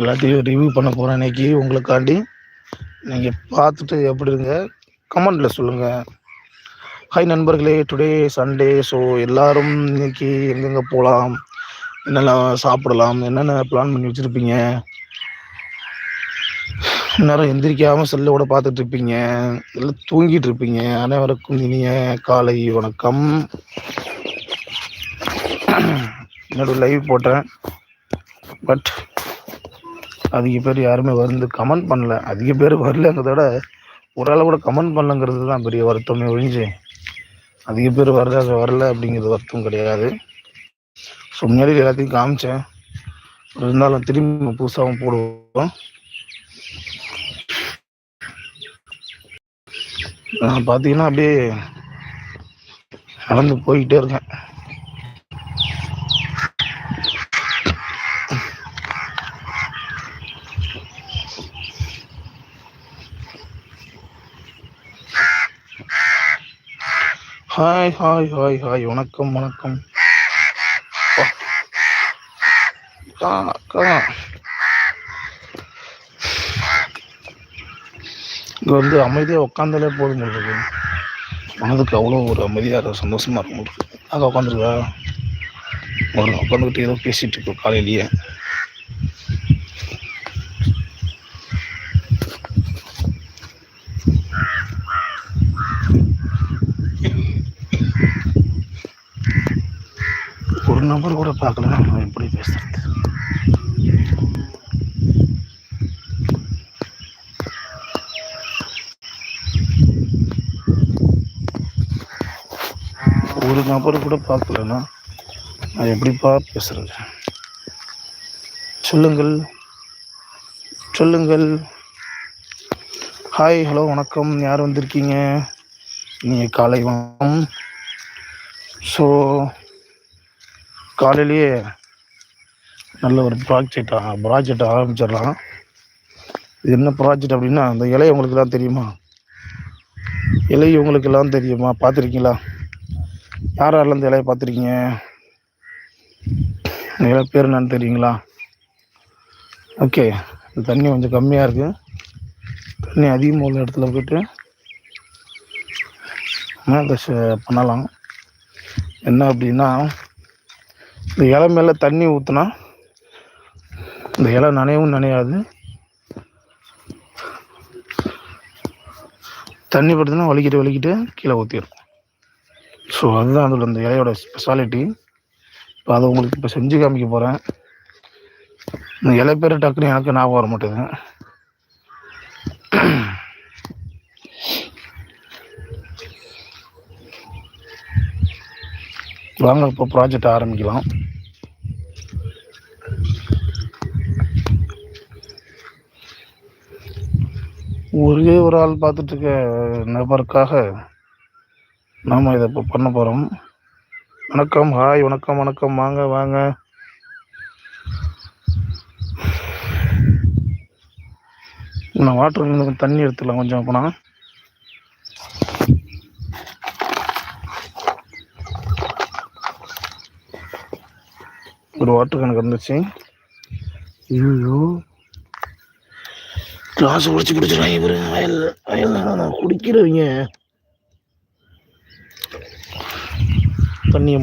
எல்லாத்தையும் ரிவ்யூ பண்ண போகிறேன் இன்றைக்கி உங்களுக்காண்டி நீங்கள் பார்த்துட்டு எப்படி இருங்க? கமெண்டில் சொல்லுங்கள் ஹாய் நண்பர்களே டுடே சண்டே ஸோ எல்லாரும் இன்னைக்கு எங்கெங்கே போகலாம் என்னெல்லாம் சாப்பிடலாம்? என்னென்ன பிளான் பண்ணி வச்சுருப்பீங்க? நேரம் எந்திரிக்காமல் செல்லோட பார்த்துட்டு இருப்பீங்க. இல்லை தூங்கிட்டு இருப்பீங்க. அனைவருக்கும் இனிய காலை வணக்கம். என்னோட லைவ் போட்டேன். பட் அதிக பேர் யாருமே வந்து கமெண்ட் பண்ணல. அதிக பேர் வரலங்கிறத விட ஒரு ஆள் கூட கமெண்ட் பண்ணலங்கிறது தான் பெரிய வருத்தமே ஒழிஞ்சு அதிக பேர் வரல வரல அப்படிங்கிறது வருத்தம் கிடையாது. ஸோ முன்னாடி எல்லாத்தையும் காமிச்சேன். இருந்தாலும் திரும்பி புதுசாகவும் போடுவோம் நான் பார்த்தீங்கன்னா அப்படியே நடந்து போய்கிட்டே இருக்கேன். ஹாய் ஹாய் ஹாய் ஹாய் வணக்கம் வணக்கம். அப்பா. அக்கா இங்கே வந்து அமைதியாக உட்காந்தாலே போதும் இருக்கு. மனதுக்கு அவ்வளோ ஒரு அமைதியாக இருக்கும் சந்தோஷமாக இருக்கும் இருக்கு. அக்கா உட்காந்துருக்கா ஒரு உட்காந்துக்கிட்டு ஏதோ பேசிகிட்டு இருக்கோம் காலையிலேயே. நபர் கூட பார்க்கலன்னா நான் எப்படி பேசுறது? ஒரு நபர் கூட பார்க்கலன்னா நான் எப்படிப்பா பேசுறது? சொல்லுங்கள். சொல்லுங்கள். ஹாய் ஹலோ வணக்கம். யார் வந்திருக்கீங்க? நீங்கள் காலை வணக்கம். ஸோ காலையிலேயே நல்ல ஒரு ப்ராஜெக்ட் ப்ராஜெக்ட் ஆரம்பிச்சிடலாம். இது என்ன ப்ராஜெக்ட் அப்படின்னா அந்த இலை உங்களுக்குலாம் தெரியுமா? இலை உங்களுக்கெல்லாம் தெரியுமா? பார்த்துருக்கீங்களா? யார் யாரில் இந்த இலையை பார்த்துருக்கீங்க? இலை பேர் என்னன்னு தெரியுங்களா? ஓகே இந்த தண்ணி கொஞ்சம் கம்மியாக இருக்குது தண்ணி அதிகமாக உள்ள இடத்துல போய்ட்டு அதை பண்ணலாம். என்ன அப்படின்னா இந்த இலை மேலே தண்ணி ஊற்றுனா இந்த இலை நனையவும் நனையாது. தண்ணி படுத்துனா வலிக்கிட்டு வலிக்கிட்டு கீழே ஊற்றிடும் ஸோ அதுதான் அதில் அந்த இலையோட ஸ்பெஷாலிட்டி இப்போ அதை உங்களுக்கு இப்போ செஞ்சு காமிக்க போகிறேன் இந்த இலை பேர் டக்குன்னு எனக்கு ஞாபகம் வர மாட்டேங்குது. வாங்க இப்போ ப்ராஜெக்ட் ஆரம்பிக்கலாம். ஒரே ஒரு ஆள் பார்த்துட்டு இருக்க நபருக்காக நாம் இதை இப்போ பண்ண போகிறோம் வணக்கம் ஹாய் வணக்கம் வணக்கம். வாங்க வாங்க. நான் வாட்டர் தண்ணி எடுத்துடலாம் கொஞ்சம் அப்போனா. ஒரு வாட்டர் கணக்கு இருந்துச்சு. ஐயோ. கிளாஸ் உடைச்சு குடிச்சிருவாங்க இவரு. வயல் வயல் நான் குடிக்கிறவங்க. தண்ணி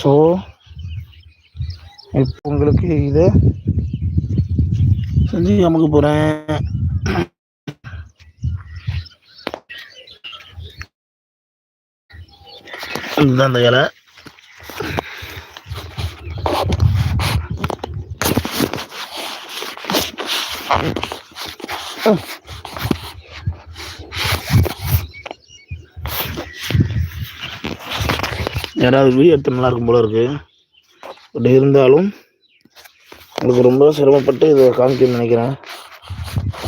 ஸோ இப்போ உங்களுக்கு இதை செஞ்சு நமக்கு போகிறேன் இதுதான் அந்த இலை. யாராவது வீடியோ எடுத்து நல்லா இருக்கும் போல இருக்கு. பட் இருந்தாலும் உங்களுக்கு ரொம்ப சிரமப்பட்டு இதை காமிக்கணும்னு நினைக்கிறேன்.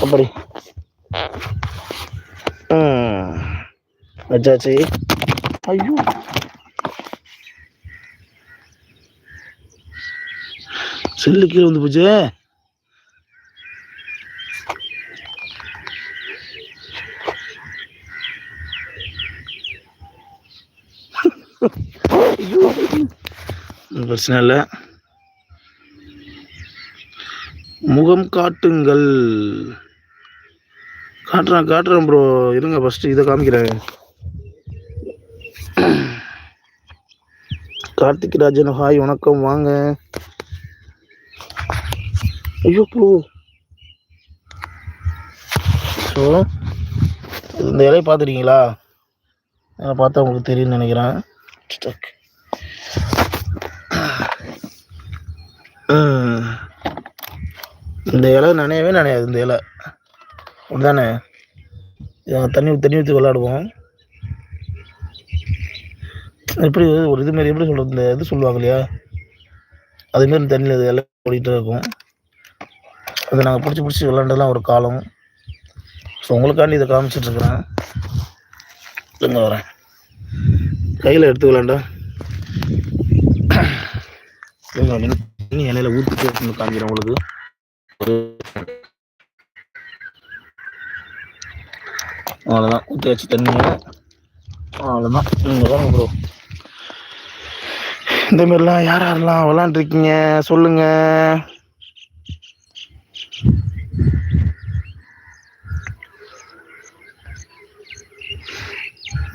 அப்படி. வச்சாச்சு ஐயோ. செல்லு கீழே வந்து போச்சு. ஒன்றும் பிரச்சனை இல்லை. முகம் காட்டுங்கள். காட்டுறேன் காட்டுறேன் ப்ரோ இருங்க ஃபஸ்ட்டு இதை காமிக்கிறேன். கார்த்திக் ராஜன் ஹாய் வணக்கம் வாங்க. ஐயோ ப்ரோ ஸோ இந்த இலையை பார்த்துருக்கீங்களா அதை பார்த்தா உங்களுக்கு தெரியும்னு நினைக்கிறேன் ஸ்டக். ம். இந்த இலை நனையவே நனையாது இந்த இலை. அப்படிதானே? தண்ணி தண்ணி ஊற்றி விளாடுவோம் எப்படி ஒரு இது மாதிரி எப்படி சொல்கிறது இந்த இது சொல்லுவாங்க இல்லையா? அதுமாரி தண்ணியில் இது இலை ஓடிட்டு இருக்கும். அதை நாங்கள் பிடிச்சி பிடிச்சி விளாண்டதெல்லாம் ஒரு காலம். ஸோ உங்களுக்காண்டி இதை காமிச்சிட்ருக்குறேன் இருக்கிறேன். வரேன். கையில் எடுத்து விளாண்டா தண்ணி இலையில ஊற்றிட்டு காமிக்கிறேன் உங்களுக்கு. அவ்வளோதான் ஊற்றி வச்சு தண்ணியை அவ்வளோதான் நீங்கள் தான் ப்ரோ இந்த மாதிரிலாம் யார் யாரெல்லாம் விளாண்டுருக்கீங்க? சொல்லுங்க.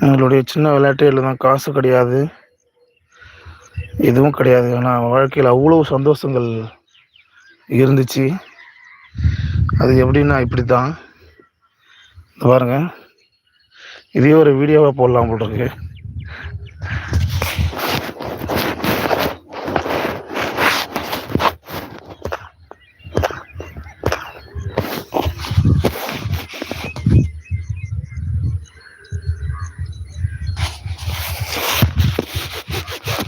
எங்களுடைய சின்ன விளையாட்டுகளில் தான் காசு கிடையாது. எதுவும் கிடையாது. ஆனால் வாழ்க்கையில் அவ்வளோ சந்தோஷங்கள் இருந்துச்சு. அது எப்படின்னா இப்படி தான் பாருங்க. இதே ஒரு வீடியோவாக போடலாம் போல இருக்கு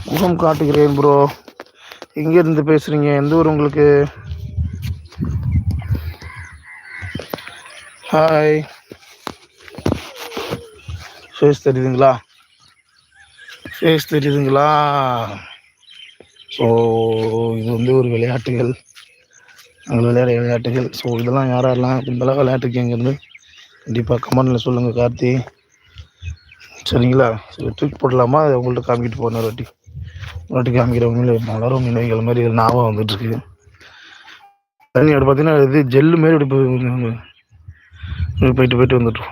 முகம் காட்டுகிறேன் ப்ரோ எங்கேருந்து பேசுகிறீங்க எந்த ஊர் உங்களுக்கு? ஹாய் ஃபேஸ் தெரியுதுங்களா? ஃபேஸ் தெரியுதுங்களா? ஸோ இது வந்து ஒரு விளையாட்டுகள். நாங்கள் விளையாட விளையாட்டுகள். ஸோ இதெல்லாம் யாரெல்லாம் இதெல்லாம் விளையாட்டுருக்கீங்கிறது கண்டிப்பாக கமெண்டில் சொல்லுங்கள் கார்த்தி. சரிங்களா? சரி ட்ரிக் போடலாமா? அதை உங்கள்கிட்ட காமிக்கிட்டு போகணும் ரொட்டி வாட்டி? வாட்டி காமிக்கிறவங்களே மலரும் நினைவுகள் மாதிரி இது ஞாபகம் வந்துட்டுருக்கு. தண்ணி அப்படி பார்த்தீங்கன்னா இது ஜெல்லு மாரி அப்படி போயிட்டு போயிட்டு வந்துட்டு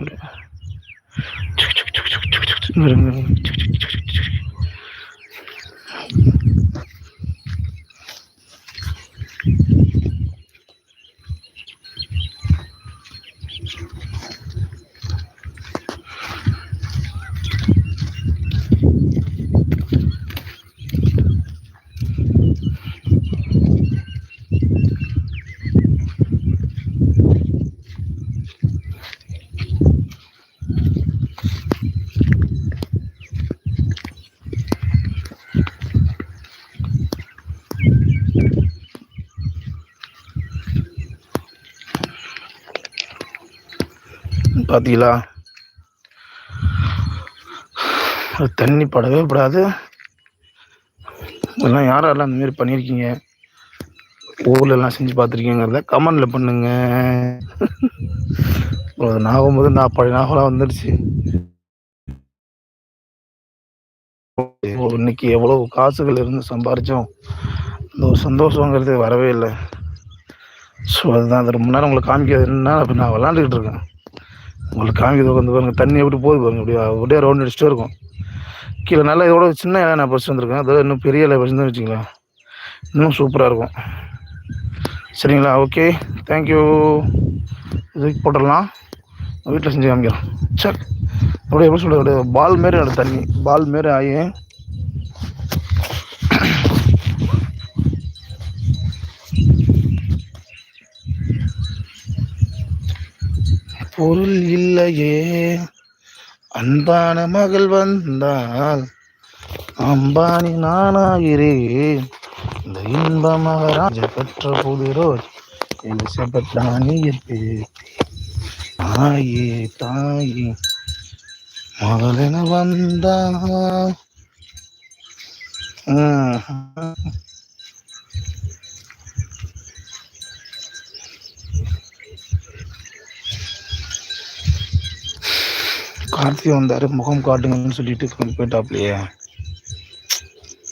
பார்த்தீங்களா அது தண்ணி படவே படாது. இதெல்லாம் யாரெல்லாம் அந்த மாதிரி பண்ணியிருக்கீங்க? ஊர்ல எல்லாம் செஞ்சு பார்த்துருக்கீங்கிறத கமெண்டில் பண்ணுங்க. bro, அது ஞாபகம் போது நான் பழைய நாகலாம் வந்துடுச்சு ஓ, இன்னைக்கு எவ்வளோ காசுகள் இருந்து சம்பாரிச்சோம். அந்த ஒரு சந்தோஷங்கிறது வரவே இல்லை. ஸோ அதுதான் அது ரொம்ப நேரம் உங்களுக்கு காமிக்கிறது என்னன்னா நான் விளாண்டுக்கிட்டு இருக்கேன். உங்களுக்கு காமிக்கிறது உட்காந்து பாருங்க தண்ணி எப்படி போகுது பாருங்க அப்படியே அப்படியே ரவுண்ட் அடிச்சுட்டு இருக்கும். கீழே நல்லா இதோட சின்ன இலை நான் பறிச்சு வந்திருக்கேன். அதோட இன்னும் பெரிய இலை பறிச்சு வச்சுக்கலாம் இன்னும் சூப்பராக இருக்கும். சரிங்களா? ஓகே தேங்க்யூ இதுக்கு போட்டுடலாம். வீட்டில் செஞ்சு காமிக்கிறோம். சார். அப்படியே எப்படி சொல்கிறது அப்படியே பால் மாரி தண்ணி. பால் மாரி ஆகி பொருள் இல்லையே. அன்பான மகள் வந்தால் அம்பானி நானாகிறேன். இந்த இன்ப மகராஜ பெற்ற புதிரோஜ் எலிசபெத்தானியில் தாயே தாயே மகளென வந்தா கார்த்தி வந்தாரு முகம் காட்டுங்கன்னு சொல்லிட்டு கிளம்பி போயிட்டாப்லையே.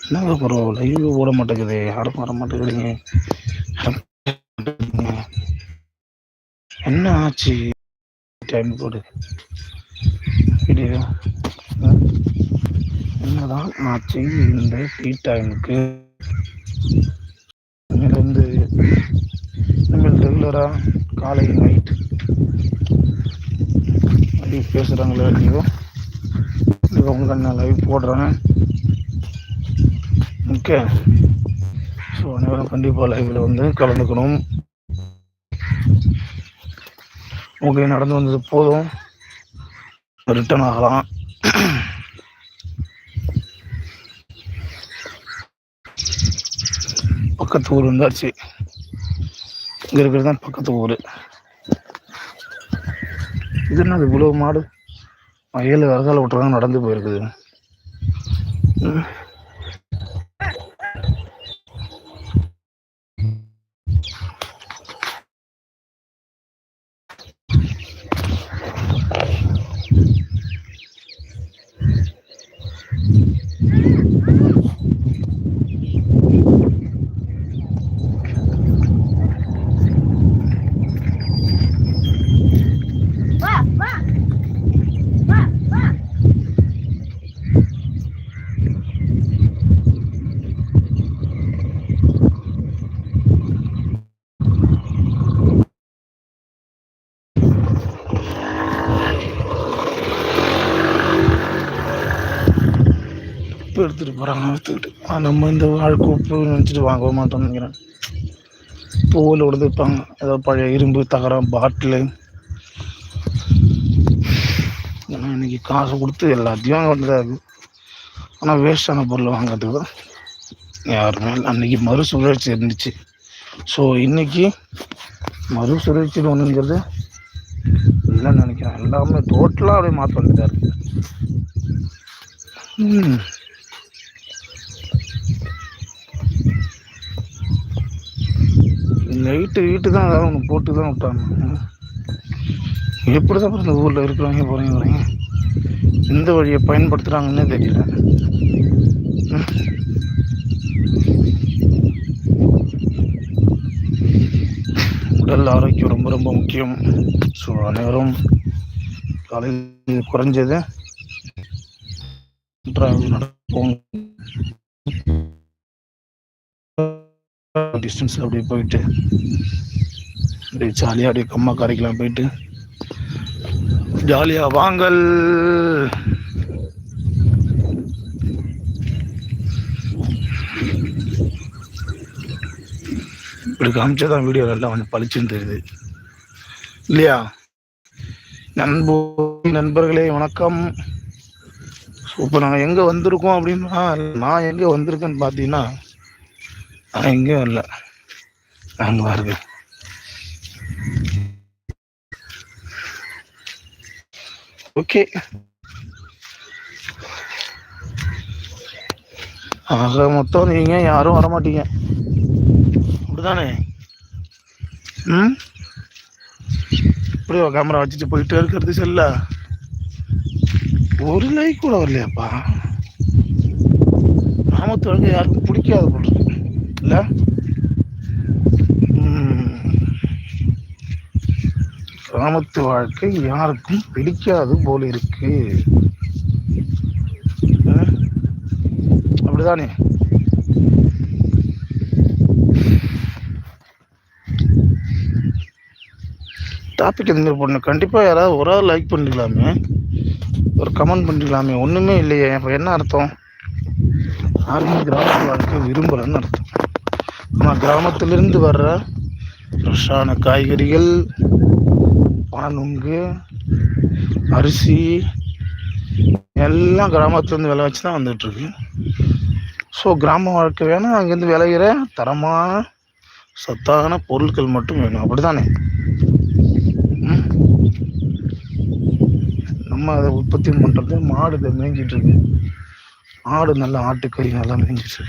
என்ன ப்ரோ லைவ் ஓட மாட்டேங்குது. யாரும் வர மாட்டேங்குதுங்க. என்ன ஆச்சு? டைம் போடு. வீடியோ என்னதான் ஆச்சு இந்த டீ டைமுக்கு இருந்து நம்ம ரெகுலராக காலை நைட் எப்படி பேசுகிறாங்களோ இல்லையோ இவங்க நான் லைவ் போடுறேன் ஓகே. ஸோ அனைவரும் கண்டிப்பாக லைவில் வந்து கலந்துக்கணும். ஓகே நடந்து வந்தது போதும். ரிட்டர்ன் ஆகலாம். பக்கத்து ஊர் வந்தாச்சு. இங்கே இருக்கிறது தான் பக்கத்து ஊர். இது என்ன இவ்வளோ மாடு? ஏழு வரதால் விட்டுறாங்க நடந்து போயிருக்குது. போகிறாங்க எடுத்துக்கிட்டு நம்ம இந்த வாழ்க்கை உப்பு நினச்சிட்டு வாங்க மாட்டோம்னு நினைக்கிறேன். பூவில் விடுது விற்பாங்க. ஏதோ பழைய இரும்பு தகரம் பாட்டிலு ஏன்னா இன்னைக்கு காசு கொடுத்து எல்லாத்தையும் வாங்க வேண்டியதாக இருக்குது ஆனால் வேஸ்டான பொருளை வாங்கிறதுக்கு தான் யாருமே அன்றைக்கி அன்னைக்கு மறுசுழற்சி இருந்துச்சு. ஸோ இன்னைக்கு மறுசுழற்சின்னு ஒன்றுங்கிறது இல்லைன்னு நினைக்கிறேன். எல்லாமே டோட்டலாக அப்படியே மாற்ற வந்துட்டாரு ம் லைட்டு வீட்டு தான் ஏதாவது ஒன்று போட்டு தான் விட்டாங்க. எப்படி தான் இந்த ஊரில் இருக்கிறவங்க போகிறீங்க வரீங்க எந்த வழியை பயன்படுத்துகிறாங்கன்னே தெரியல. உடல் ஆரோக்கியம் ரொம்ப ரொம்ப முக்கியம். ஸோ அனைவரும் காலையில் குறைஞ்சது டிராவல் நடப்போம். டிஸ்டன்ஸ் அப்படியே போயிட்டு அப்படியே ஜாலியாக அப்படியே கம்மா கரைக்கலாம் போயிட்டு ஜாலியாக வாங்கல். இப்படி காமிச்சதான் வீடியோ எல்லாம் வந்து பளிச்சுன்னு தெரியுது. இல்லையா? நண்பு நண்பர்களே வணக்கம். இப்போ நாங்கள் எங்கே வந்திருக்கோம் அப்படின்னா நான் எங்கே வந்திருக்கேன்னு பார்த்தீங்கன்னா எங்கேயும் இல்லை அங்கே வருது. ஓகே. ஆக மொத்தம் நீங்க யாரும் வர மாட்டீங்க. அப்படிதானே? ம்? இப்படியோ கேமரா வச்சுட்டு போயிட்டே இருக்கிறது செல்ல? ஒரு லைக் கூட வரலையாப்பா? கிராமத்து வாழ்க்கை யாருக்கும் பிடிக்காது போல. இல்ல கிராமத்து வாழ்க்கை யாருக்கும் பிடிக்காது போல இருக்கு. அப்படிதானே? டாபிக் இந்த மாதிரி கண்டிப்பாக யாராவது ஒரு ஆள் லைக் பண்ணிக்கலாமே. ஒரு கமெண்ட் பண்ணிக்கலாமே. ஒன்றுமே இல்லையே. அப்போ என்ன அர்த்தம்? யாருமே கிராமத்து வாழ்க்கை விரும்புகிறேன்னு அர்த்தம். நம்ம கிராமத்திலிருந்து வர்ற ஃப்ரெஷ்ஷான காய்கறிகள் பனநுங்கு அரிசி எல்லாம் கிராமத்துலேருந்து விளை வச்சு தான் வந்துட்டுருக்கு. ஸோ கிராம வாழ்க்கை வேணும் அங்கேருந்து விளையிற தரமான சத்தான பொருட்கள் மட்டும் வேணும். அப்படிதானே? தானே நம்ம அதை உற்பத்தி பண்ணுறது மாடு இதை மேய்ஞ்சிட்டு இருக்கு. ஆடு நல்லா ஆட்டுக்கறி நல்லா மேய்ஞ்சிட்டு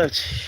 இருக்கு செட்டில் ஆச்சு